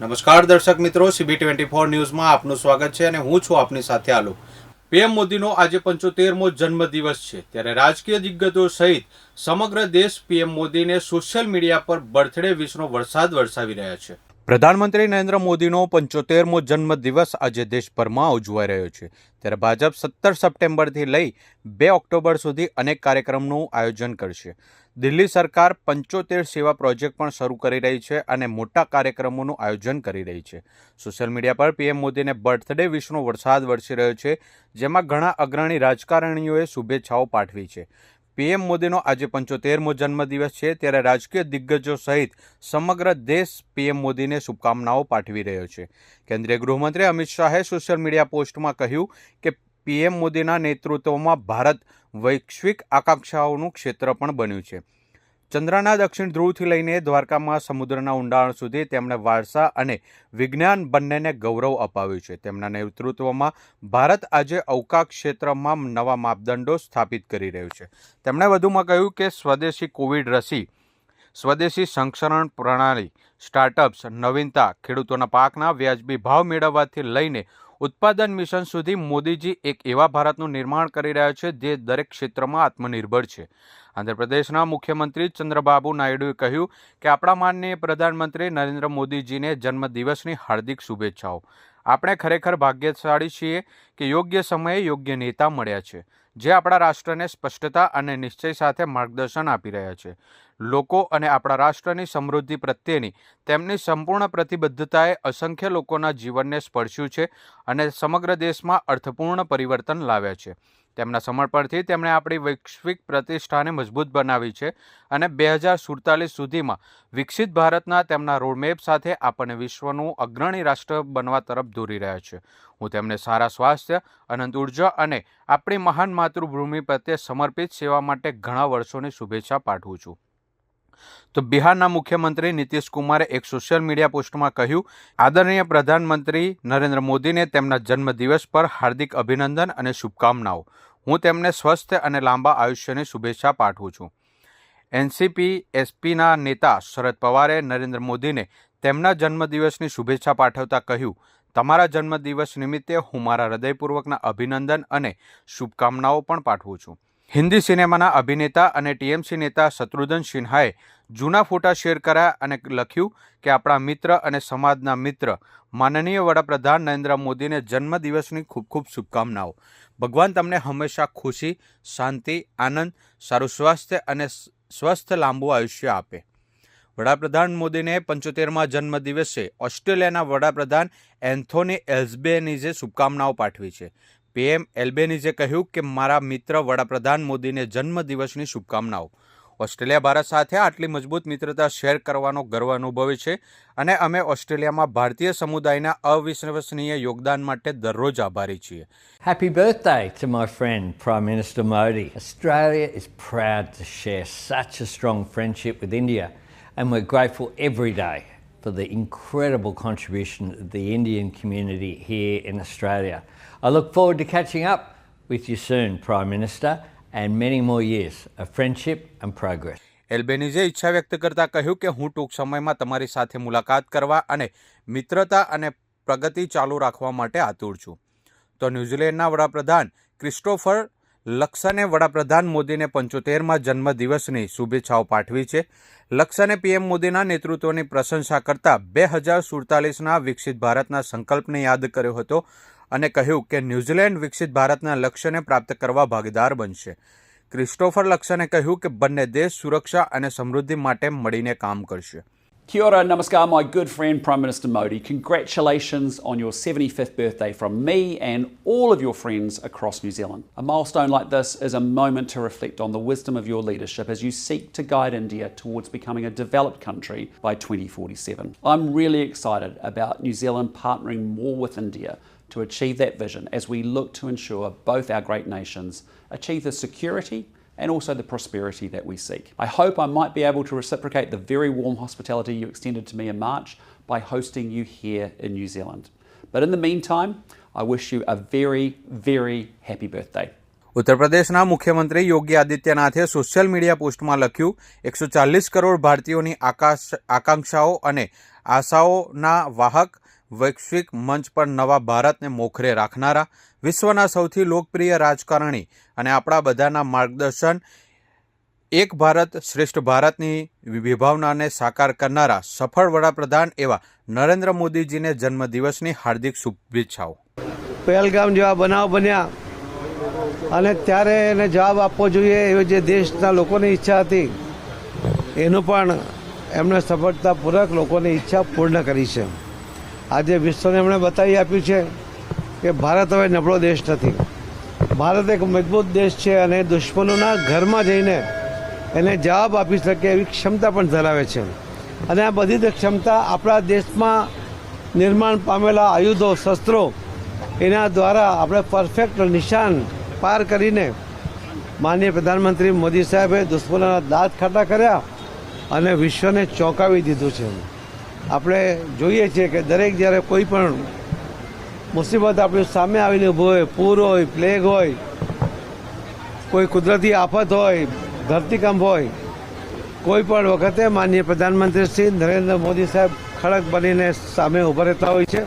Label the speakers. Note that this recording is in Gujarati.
Speaker 1: નમસ્કાર દર્શક મિત્રો સીબી ટ્વેન્ટી ફોર ન્યૂઝમાં આપનું સ્વાગત છે અને હું છું આપની સાથે આલોક. પીએમ મોદીનો આજે પંચોતેરમો જન્મદિવસ છે. ત્યારે રાજકીય દિગ્ગજો સહિત સમગ્ર દેશ પીએમ મોદીને સોશિયલ મીડિયા પર બર્થડે વિશનો વરસાદ વરસાવી રહ્યા છે. પ્રધાનમંત્રી નરેન્દ્ર મોદીનો પંચોતેરમો જન્મદિવસ આજે દેશભરમાં ઉજવાઈ રહ્યો છે. ત્યારે ભાજપ સત્તર સપ્ટેમ્બરથી લઈ બે ઓક્ટોબર સુધી અનેક કાર્યક્રમનું આયોજન કરશે. દિલ્હી સરકાર પંચોતેર સેવા પ્રોજેક્ટ પણ શરૂ કરી રહી છે અને મોટા કાર્યક્રમોનું આયોજન કરી રહી છે. સોશિયલ મીડિયા પર પીએમ મોદીને બર્થડે વિશનો વરસાદ વરસી રહ્યો છે, જેમાં ઘણા અગ્રણી રાજકારણીઓએ શુભેચ્છાઓ પાઠવી છે. પીએમ મોદીનો આજે પંચોતેરમો જન્મદિવસ છે, ત્યારે રાજકીય દિગ્ગજો સહિત સમગ્ર દેશ પીએમ મોદીને શુભકામનાઓ પાઠવી રહ્યો છે. કેન્દ્રીય ગૃહમંત્રી અમિત શાહે સોશિયલ મીડિયા પોસ્ટમાં કહ્યું કે પીએમ મોદીના નેતૃત્વમાં ભારત વૈશ્વિક આકાંક્ષાઓનું ક્ષેત્ર પણ બન્યું છે. ચંદ્રના દક્ષિણ ધ્રુવથી લઈને દ્વારકામાં સમુદ્રના ઊંડાણ સુધી તેમણે વારસા અને વિજ્ઞાન બંનેને ગૌરવ અપાવ્યું છે. તેમના નેતૃત્વમાં ભારત આજે અવકાશ ક્ષેત્રમાં નવા માપદંડો સ્થાપિત કરી રહ્યું છે. તેમણે વધુમાં કહ્યું કે સ્વદેશી કોવિડ રસી, સ્વદેશી સંરક્ષણ પ્રણાલી, સ્ટાર્ટઅપ્સ, નવીનતા, ખેડૂતોના પાકના વ્યાજબી ભાવ મેળવવાથી લઈને ઉત્પાદન મિશન સુધી મોદીજી એક એવા ભારતનું નિર્માણ કરી રહ્યા છે જે દરેક ક્ષેત્રમાં આત્મનિર્ભર છે. આંધ્રપ્રદેશના મુખ્યમંત્રી ચંદ્રબાબુ નાયડુએ કહ્યું કે આપણા માનનીય પ્રધાનમંત્રી નરેન્દ્ર મોદીજીને જન્મદિવસની હાર્દિક શુભેચ્છાઓ. આપણે ખરેખર ભાગ્યશાળી છીએ કે યોગ્ય સમયે યોગ્ય નેતા મળ્યા છે. જે આપણા રાષ્ટ્રને સ્પષ્ટતા અને નિશ્ચય સાથે માર્ગદર્શન આપી રહ્યા છે. લોકો અને આપણા રાષ્ટ્રની સમૃદ્ધિ પ્રત્યેની તેમની સંપૂર્ણ પ્રતિબદ્ધતાએ અસંખ્ય લોકોના જીવનને સ્પર્શ્યું છે અને સમગ્ર દેશમાં અર્થપૂર્ણ પરિવર્તન લાવ્યા છે. તેમના સમર્પણથી તેમણે આપણી વૈશ્વિક પ્રતિષ્ઠાને મજબૂત બનાવી છે અને બે હજાર સુડતાલીસ સુધીમાં વિકસિત ભારતના તેમના રોડમેપ સાથે આપણને વિશ્વનું અગ્રણી રાષ્ટ્ર બનવા તરફ દોરી રહ્યા છે. હું તેમને સારા સ્વાસ્થ્ય, અનંત ઊર્જા અને આપણી મહાન માતૃભૂમિ પ્રત્યે સમર્પિત સેવા માટે ઘણા વર્ષોની શુભેચ્છા પાઠવું છું. તો બિહારના મુખ્યમંત્રી નીતિશ કુમારે એક સોશિયલ મીડિયા પોસ્ટમાં કહ્યું, આદરણીય પ્રધાનમંત્રી નરેન્દ્ર મોદીને તેમના જન્મદિવસ પર હાર્દિક અભિનંદન અને શુભકામનાઓ. હું તેમને સ્વસ્થ અને લાંબા આયુષ્યની શુભેચ્છા પાઠવું છું. એનસીપી, એસપીના નેતા શરદ પવારે નરેન્દ્ર મોદીને તેમના જન્મદિવસની શુભેચ્છા પાઠવતા કહ્યું, તમારા જન્મદિવસ નિમિત્તે હું મારા હૃદયપૂર્વકના અભિનંદન અને શુભકામનાઓ પણ પાઠવું છું. હિન્દી સિનેમાના અભિનેતા અને ટીએમસી નેતા શત્રુઘ્ન સિન્હાએ જૂના ફોટા શેર કર્યા અને લખ્યું કે આપણા મિત્ર અને સમાજના મિત્ર, માનનીય વડાપ્રધાન નરેન્દ્ર મોદીને જન્મદિવસની ખૂબ ખૂબ શુભકામનાઓ. ભગવાન તમને હંમેશા ખુશી, શાંતિ, આનંદ, સારું સ્વાસ્થ્ય અને સ્વસ્થ લાંબુ આયુષ્ય આપે. વડાપ્રધાન મોદીને પંચોતેરમાં જન્મદિવસે ઓસ્ટ્રેલિયાના વડાપ્રધાન એન્થોની એલ્સબેનીઝે શુભકામનાઓ પાઠવી છે. પીએમ એલ્બેનીઝે કહ્યું કે મારા મિત્ર વડાપ્રધાન મોદીને જન્મદિવસની શુભકામનાઓ ઓસ્ટ્રેલિયા ભારત સાથે આટલી મજબૂત મિત્રતા શેર કરવાનો ગર્વ અનુભવે છે અને અમે ઓસ્ટ્રેલિયામાં ભારતીય સમુદાયના અવિશ્વસનીય યોગદાન માટે દરરોજ આભારી છીએ
Speaker 2: Happy birthday to my friend Prime Minister Modi. Australia is proud to share such a strong friendship with India, and we're grateful every day for the incredible contribution of the Indian community here in Australia. I look forward to catching up with you soon, Prime Minister, and many more years of friendship and progress.
Speaker 1: એલ્બેનીઝે ઈચ્છા વ્યક્ત કરતા કહ્યું કે હું ટૂંક સમયમાં તમારી સાથે મુલાકાત કરવા અને મિત્રતા અને પ્રગતિ ચાલુ રાખવા માટે આતુર છું તો ન્યૂઝીલેન્ડના વડાપ્રધાન ક્રિસ્ટોફર લક્સને વડાપ્રધાન મોદીને પંચોતેરમાં જન્મદિવસની શુભેચ્છાઓ પાઠવી છે. લક્ષને પીએમ મોદીના નેતૃત્વની પ્રશંસા કરતા બે હજાર સુડતાલીસના વિકસિત ભારતના સંકલ્પને યાદ કર્યો હતો અને કહ્યું કે ન્યૂઝીલેન્ડ વિકસિત ભારતના લક્ષ્યને પ્રાપ્ત કરવા ભાગીદાર બનશે. ક્રિસ્ટોફર લક્ષને કહ્યું કે બંને દેશ સુરક્ષા અને સમૃદ્ધિ માટે મળીને કામ કરશે.
Speaker 3: Kia ora, namaskar, my good friend Prime Minister Modi. Congratulations on your 75th birthday from me and all of your friends across New Zealand. A milestone like this is a moment to reflect on the wisdom of your leadership as you seek to guide India towards becoming a developed country by 2047. I'm really excited about New Zealand partnering more with India to achieve that vision as we look to ensure both our great nations achieve the security and also the prosperity that we seek. I hope I might be able to reciprocate the very warm hospitality you extended to me in March by hosting you here in New Zealand. But in the meantime, I wish you a very, very happy birthday.
Speaker 1: ઉત્તર પ્રદેશના મુખ્યમંત્રી યોગી આદિત્યનાથે સોશિયલ મીડિયા પોસ્ટમાં લખ્યું એકસો ચાલીસ કરોડ ભારતીયોની આકાશ આકાંક્ષાઓ અને આશાઓના વાહક વૈશ્વિક મંચ પર નવા ભારતને મોખરે રાખનારા, વિશ્વના સૌથી લોકપ્રિય રાજકારણી અને આપણા બધાના માર્ગદર્શન, એક ભારત શ્રેષ્ઠ ભારતની વિભાવનાને સાકાર કરનારા સફળ વડાપ્રધાન એવા નરેન્દ્ર મોદીજીને જન્મદિવસની હાર્દિક શુભેચ્છાઓ.
Speaker 4: પહેલગામ જેવા બનાવ બન્યા અને ત્યારે એને જવાબ આપવો જોઈએ એવી જે દેશના લોકોની ઈચ્છા હતી, એનું પણ એમણે સફળતાપૂર્વક લોકોની ઈચ્છા પૂર્ણ કરી છે. આજે વિશ્વને એમણે બતાવી આપ્યું છે કે ભારત હવે નબળો દેશ નથી. ભારત એક મજબૂત દેશ છે અને દુશ્મનોના ઘરમાં જઈને એને જવાબ આપી શકે એવી ક્ષમતા પણ ધરાવે છે. અને આ બધી જ ક્ષમતા આપણા દેશમાં નિર્માણ પામેલા આયુધો, શસ્ત્રો એના દ્વારા આપણે પરફેક્ટ નિશાન પાર કરીને માનનીય પ્રધાનમંત્રી મોદી સાહેબે દુશ્મનોના દાંત ખાટા કર્યા અને વિશ્વને ચોંકાવી દીધું છે. આપણે જોઈએ છીએ કે દરેક જ્યારે કોઈ પણ મુસીબત આપણી સામે આવીને ઊભો હોય, પૂર હોય પ્લેગ હોય, કોઈ કુદરતી આફત હોય, ધરતીકંપ હોય, કોઈ પણ વખતે માનનીય પ્રધાનમંત્રી શ્રી નરેન્દ્ર મોદી સાહેબ ખડક બનીને સામે ઊભા રહેતા હોય છે.